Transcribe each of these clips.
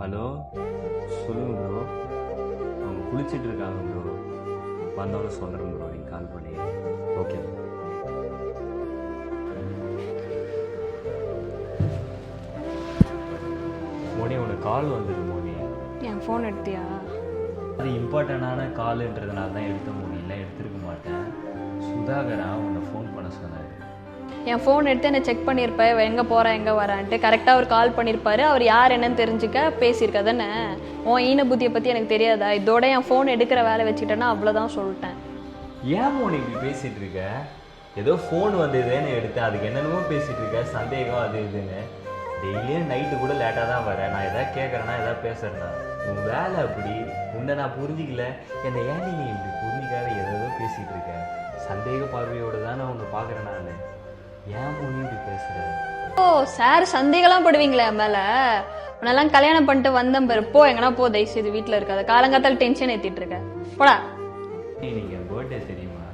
Hello? சொல்லுங்க bro அவங்க குளிச்சிட்டு இருக்காங்க ப்ரோ வந்தவொடனே சொல்கிறேன் ப்ரோ நீங்கள் கால் பண்ணி. ஓகே மோனி உனக்கு கால் வந்தது மோனி. என் ஃபோன் எடுத்தியா? அது இம்பார்ட்டண்டான காலுன்றதுனால தான் எடுத்த முடியல எடுத்திருக்க மாட்டேன். சுதாகரா உன்னை ஃபோன் பண்ண சொன்னார். என் ஃபோன் எடுத்து என்னை செக் பண்ணியிருப்பேன் எங்கே போகிறேன் எங்கே வரான்ட்டு. கரெக்டாக அவர் கால் பண்ணியிருப்பாரு அவர் யார் என்னன்னு தெரிஞ்சுக்க பேசியிருக்கா தானே உன் ஈன புத்தியை பற்றி எனக்கு தெரியாதா? இதோட என் ஃபோன் எடுக்கிற வேலை வச்சுக்கிட்டேன்னா அவ்வளோதான் சொல்லிட்டேன். ஏன் மோனி இப்படி பேசிகிட்டு இருக்க? ஏதோ ஃபோன் வந்ததுன்னு எடுத்தேன் அதுக்கு என்னென்னமோ பேசிகிட்டு இருக்க. சந்தேகம் அது இதுன்னு. டெய்லியும் நைட்டு கூட லேட்டாக தான் வரேன் நான் எதாவது கேட்குறேன்னா எதாவது பேசுகிறேன்னா உன் வேலை அப்படி. உன்னை நான் புரிஞ்சிக்கல. என்னை ஏன் நீ இப்படி புரிஞ்சிக்காத? ஏதோ பேசிகிட்டு இருக்க. சந்தேக பார்வையோடு தான் நான் உன்னை பார்க்குறேன் நான். ஏன் மோனி இப்படி பேசுற? ஓ சார் சந்தேகம்லாம் படுவீங்களே மேலே? உன்னெல்லாம் கல்யாணம் பண்ணிட்டு வந்தேன் பாரு. போ எங்கன்னா போ தயவுசெய்து வீட்டில் இருக்காது. காலங்காத்தால் டென்ஷன் ஏற்றிட்டு இருக்க. போடா. பர்த்டே தெரியுமா?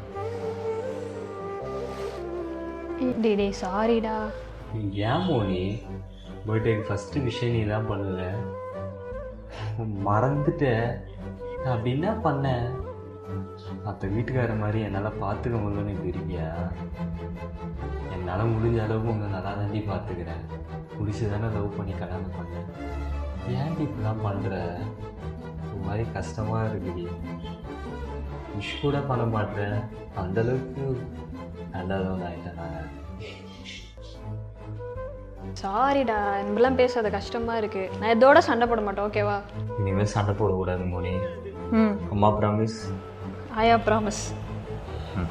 டே டே சாரிடா ஏன் மோனி பர்த்டேக்கு ஃபஸ்ட்டு விஷயம் நீ தான் பண்ணல. மறந்துட்ட. நான் அப்படி என்ன பண்ணேன்? மற்ற வீட்டுக்கார மாதிரி என்னால் பார்த்துக்க முடியலன்னு இருக்கியா? என்னால் முடிஞ்ச அளவுக்கு உங்களை நல்லா தாண்டி பார்த்துக்கிறேன் முடிச்சு தானே லவ் பண்ணி கல்யாணம் பண்ணேன். ஏன்டி இப்படிலாம் பண்ணுற ஒரு மாதிரி கஷ்டமாக இருக்குடி விஷ் கூட பண்ண மாட்டேன். அந்தளவுக்கு நல்லதான் ஆகிட்டேன் நான். சாரிடா இப்படிலாம் பேசாத கஷ்டமா இருக்கு. நான் இதோட சண்டை போட மாட்டேன் ஓகேவா இனிமேல் சண்டை போடக்கூடாது மோனி. ம். அம்மா ப்ராமிஸ் ஆயா ப்ராமிஸ் ம்.